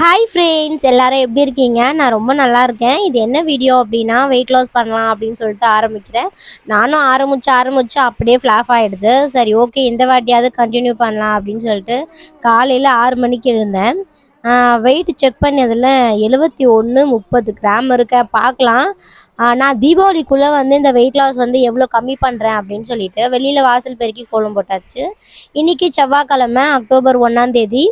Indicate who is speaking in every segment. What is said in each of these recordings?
Speaker 1: Hi friends எல்லாரும் எப்படி இருக்கீங்க? நான் ரொம்ப நல்லா இருக்கேன். இது என்ன வீடியோ அப்படின்னா வெயிட் லாஸ் பண்ணலாம் அப்படின்னு சொல்லிட்டு ஆரம்பிக்கிறேன். நானும் ஆரம்பிச்சு ஆரம்பிச்சு அப்படியே ஃப்ளாஃப் ஆகிடுது சரி ஓகே இந்த வாட்டியாவது கண்டினியூ பண்ணலாம் அப்படின்னு சொல்லிட்டு காலையில் ஆறு மணிக்கு எழுந்தேன். வெயிட் செக் பண்ணதில் எழுபத்தி ஒன்று முப்பது கிராம் இருக்கேன். பார்க்கலாம். நான் தீபாவளிக்குள்ளே வந்து இந்த வெயிட் லாஸ் வந்து எவ்வளோ கம்மி பண்ணுறேன் அப்படின்னு சொல்லிட்டு வெளியில் வாசல் பெருக்கி கோலம் போட்டாச்சு. இன்றைக்கி செவ்வாய்க்கிழமை அக்டோபர் ஒன்றாந்தேதி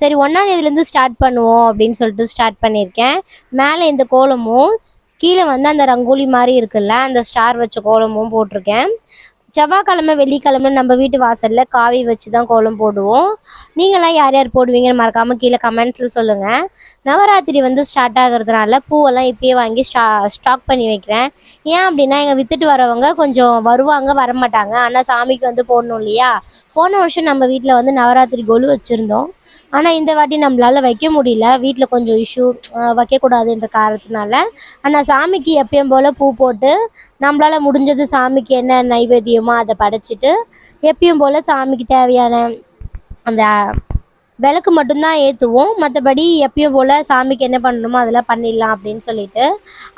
Speaker 1: சரி ஒன்றாந்தேதிலேருந்து ஸ்டார்ட் பண்ணுவோம் அப்படின்னு சொல்லிட்டு ஸ்டார்ட் பண்ணியிருக்கேன். மேலே இந்த கோலமும் கீழே வந்து அந்த ரங்கோலி மாதிரி இருக்குல்ல அந்த ஸ்டார் வச்ச கோலமும் போட்டிருக்கேன். செவ்வாய்க்கிழமை வெள்ளிக்கிழமை நம்ம வீட்டு வாசலில் காவி வச்சு தான் கோலம் போடுவோம். நீங்களாம் யார் யார் போடுவீங்கன்னு மறக்காமல் கீழே கமெண்ட்ஸில் சொல்லுங்கள் நவராத்திரி வந்து ஸ்டார்ட் ஆகிறதுனால பூவெல்லாம் இப்பயே வாங்கி ஸ்டா ஸ்டாக் பண்ணி வைக்கிறேன். ஏன் அப்படின்னா எங்கள் வித்துட்டு வரவங்க கொஞ்சம் வருவாங்க வரமாட்டாங்க. ஆனால் சாமிக்கு வந்து போடணும் இல்லையா? போன வருஷம் நம்ம வீட்டில் வந்து நவராத்திரி கொலு வச்சுருந்தோம். ஆனால் இந்த வாட்டி நம்மளால் வைக்க முடியல. வீட்டில் கொஞ்சம் இஷ்யூ வைக்கக்கூடாதுன்ற காரணத்தினால. ஆனால் சாமிக்கு எப்பயும் போல் பூ போட்டு நம்மளால் முடிஞ்சது சாமிக்கு என்ன நைவேத்தியமோ அதை படைச்சிட்டு எப்பயும் போல் சாமிக்கு தேவையான அந்த விளக்கு மட்டும்தான் ஏற்றுவோம் மற்றபடி எப்பயும் போல் சாமிக்கு என்ன பண்ணணுமோ அதெல்லாம் பண்ணிடலாம் அப்படின்னு சொல்லிட்டு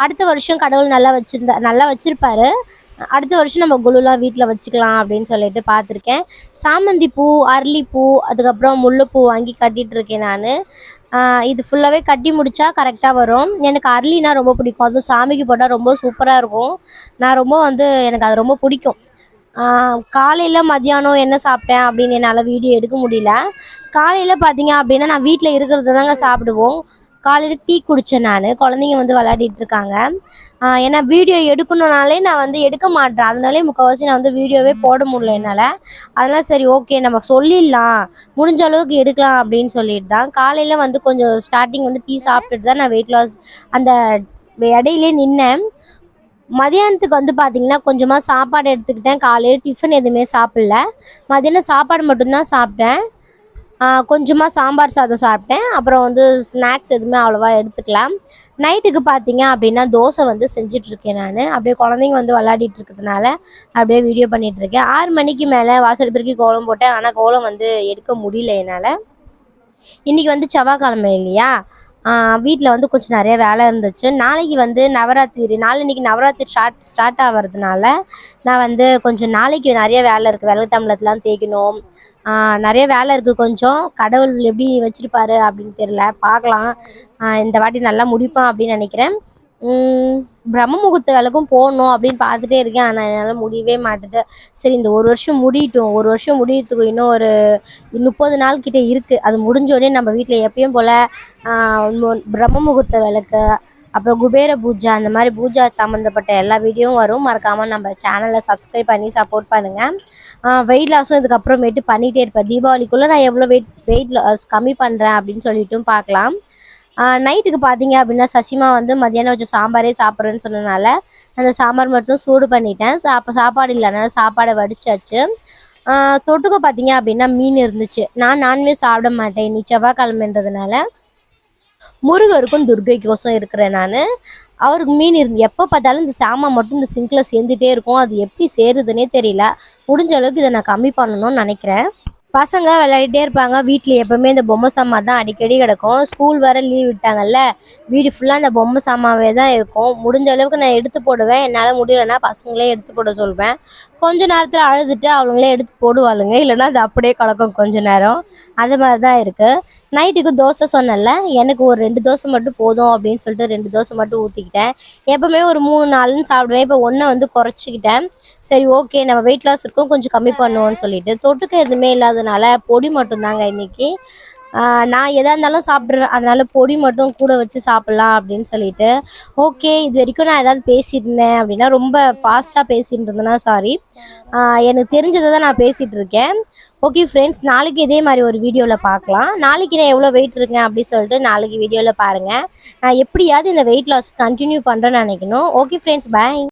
Speaker 1: அடுத்த வருஷம் கடவுள் நல்லா வச்சுருந்தா நல்லா வச்சுருப்பாரு. அடுத்த வருஷம் நம்ம குழுலாம் வீட்டில் வச்சுக்கலாம் அப்படின்னு சொல்லிட்டு பார்த்துருக்கேன். சாமந்தி பூ அரளிப்பூ அதுக்கப்புறம் முல்லைப்பூ வாங்கி கட்டிகிட்டு இருக்கேன் நான். இது ஃபுல்லாகவே கட்டி முடித்தா கரெக்டாக வரும். எனக்கு அரளினா ரொம்ப பிடிக்கும். அதுவும் சாமிக்கு போட்டால் ரொம்ப சூப்பராக இருக்கும். நான் ரொம்ப வந்து எனக்கு அது ரொம்ப பிடிக்கும். காலையில் மதியானம் என்ன சாப்பிட்டேன் அப்படின்னு என்னால் வீடியோ எடுக்க முடியல. காலையில் பார்த்தீங்க அப்படின்னா நான் வீட்டில் இருக்கிறது தாங்க சாப்பிடுவோம். காலையில் டீ குடித்தேன் நான். குழந்தைங்க வந்து விளையாடிட்டு இருக்காங்க. ஏன்னா வீடியோ எடுக்கணுனாலே நான் வந்து எடுக்க மாட்டேன். அதனாலே முக்கால்வாசி நான் வந்து வீடியோவே போட முடியல என்னால். அதனால் சரி ஓகே நம்ம சொல்லிடலாம். முடிஞ்ச அளவுக்கு எடுக்கலாம் அப்படின்னு சொல்லிட்டு தான். காலையில் வந்து கொஞ்சம் ஸ்டார்டிங் வந்து டீ சாப்பிட்டுட்டு தான் நான் வெயிட் லாஸ் அந்த இடையிலே நின்னேன். மதியானத்துக்கு வந்து பார்த்தீங்கன்னா கொஞ்சமாக சாப்பாடு எடுத்துக்கிட்டேன். காலையில் டிஃபன் எதுவுமே சாப்பிடல. மதியானம் சாப்பாடு மட்டும்தான் சாப்பிட்டேன். கொஞ்சமாக சாம்பார் சாதம் சாப்பிட்டேன். அப்புறம் வந்து ஸ்நாக்ஸ் எதுவுமே அவ்வளோவா எடுத்துக்கலாம். நைட்டுக்கு பார்த்தீங்க அப்படின்னா தோசை வந்து செஞ்சிட்ருக்கேன் நான். அப்படியே குழந்தைங்க வந்து விளையாடிட்டு இருக்கிறதுனால அப்படியே வீடியோ பண்ணிகிட்ருக்கேன் ஆறு மணிக்கு மேலே வாசல் பெருக்கி கோலம் போட்டேன். ஆனால் கோலம் வந்து எடுக்க முடியல என்னால். இன்றைக்கி வந்து செவ்வாய்க்கிழமை இல்லையா? வீட்டில் வந்து கொஞ்சம் நிறைய வேலை இருந்துச்சு. நாளைக்கு வந்து நவராத்திரி நாளைக்கு நவராத்திரி ஸ்டார்ட் ஸ்டார்ட் ஆகிறதுனால நான் வந்து கொஞ்சம் நாளைக்கு நிறைய வேலை இருக்குது விளக்கு தமிழத்துலாம் தேய்க்கணும். நிறைய வேலை இருக்குது கொஞ்சம். கடவுள் எப்படி வச்சுருப்பாரு அப்படின்னு தெரியல. பார்க்கலாம். இந்த வாட்டி நல்லா முடிப்பான் அப்படின்னு நினைக்கிறேன். பிரம்ம முகூர்த்த விளக்கும் போகணும் அப்படின்னு பார்த்துட்டே இருக்கேன். ஆனால் என்னால் முடியவே மாட்டுது. சரி இந்த ஒரு வருஷம் முடியட்டும். ஒரு வருஷம் முடியறதுக்கு இன்னும் ஒரு முப்பது நாள் கிட்டே இருக்குது அது முடிஞ்சோடனே நம்ம வீட்டில் எப்பயும் போல் பிரம்ம முகூர்த்த விளக்கு அப்புறம் குபேர பூஜை அந்த மாதிரி பூஜா சம்மந்தப்பட்ட எல்லா வீடியோவும் வரும். மறக்காமல் நம்ம சேனலை சப்ஸ்கிரைப் பண்ணி சப்போர்ட் பண்ணுங்கள் வெயிட் லாஸும் இதுக்கப்புறமேட்டு பண்ணிகிட்டே இருப்பேன். தீபாவளிக்குள்ளே நான் எவ்வளோ வெயிட் வெயிட் லாஸ் கம்மி பண்ணுறேன் அப்படின்னு சொல்லிட்டும் பார்க்கலாம். நைட்டுக்கு பார்த்தீங்க அப்படின்னா சசிமா வந்து மத்தியானம் வச்ச சாம்பாரே சாப்பிட்றேன்னு சொன்னனால அந்த சாம்பார் மட்டும் சூடு பண்ணிட்டேன். சாப்ப சாப்பாடு இல்லைனால சாப்பாடை வடிச்சாச்சு. தொட்டுக்க பார்த்தீங்க அப்படின்னா மீன் இருந்துச்சு. நான் நான்வெஜ் சாப்பிட மாட்டேன். இன்னைக்கு செவ்வாய்க்கிழமைன்றதுனால முருகருக்கும் துர்கைக்கோசம் இருக்கிறேன் நான். அவருக்கு மீன் இருந்து எப்போ பார்த்தாலும் இந்த சாமான் மட்டும் இந்த சிங்கில் சேர்ந்துட்டே இருக்கும். அது எப்படி சேருதுன்னே தெரியல. முடிஞ்ச அளவுக்கு இதை நான் கம்மி பண்ணணும்னு நினைக்கிறேன். பசங்க விளையாடிட்டே இருப்பாங்க. வீட்டில் எப்பவுமே இந்த பொம்மை சாமான் தான் அடிக்கடி கிடக்கும். ஸ்கூல் வர லீவ் விட்டாங்கல்ல. வீடு ஃபுல்லாக இந்த பொம்மை சாமாவே தான் இருக்கும். முடிஞ்ச அளவுக்கு நான் எடுத்து போடுவேன். என்னால் முடியலன்னா பசங்களே எடுத்து போட சொல்வேன். கொஞ்ச நேரத்தில் அழுதுட்டு அவங்களே எடுத்து போடுவாளுங்க. இல்லைன்னா அது அப்படியே கிடக்கும் கொஞ்ச நேரம். அது மாதிரி தான் இருக்குது நைட்டுக்கு தோசை சொன்னேன்ல எனக்கு ஒரு ரெண்டு தோசை மட்டும் போதும் அப்படின்னு சொல்லிட்டு ரெண்டு தோசை மட்டும் ஊற்றிக்கிட்டேன் எப்போவுமே ஒரு மூணு நாலுன்னு சாப்பிடுவேன். இப்போ ஒன்றை வந்து குறைச்சிக்கிட்டேன். சரி ஓகே நம்ம வெயிட் லாஸ் இருக்கும். கொஞ்சம் கம்மி பண்ணுவோம்னு சொல்லிட்டு. தொட்டுக்க எதுவுமே இல்லாதனால பொடி மட்டும்தாங்க இன்னைக்கு. நான் எதாக இருந்தாலும் சாப்பிட்றேன் அதனால் பொடி மட்டும் கூட வச்சு சாப்பிட்லாம் அப்படின்னு சொல்லிட்டு. ஓகே இது வரைக்கும் நான் ஏதாவது பேசியிருந்தேன் அப்படின்னா ரொம்ப ஃபாஸ்ட்டாக பேசிட்டு இருந்தேன்னா சாரி எனக்கு தெரிஞ்சதை தான் நான் பேசிகிட்டு இருக்கேன். ஓகே ஃப்ரெண்ட்ஸ் நாளைக்கு இதே மாதிரி ஒரு வீடியோவில் பார்க்கலாம். நாளைக்கு நான் எவ்வளோ வெயிட் இருக்கேன் அப்படின்னு சொல்லிட்டு நாளைக்கு வீடியோவில் பாருங்கள் நான் எப்படியாவது இந்த வெயிட் லாஸ் கண்டினியூ பண்ணுறேன்னு நினைக்கணும். Okay friends by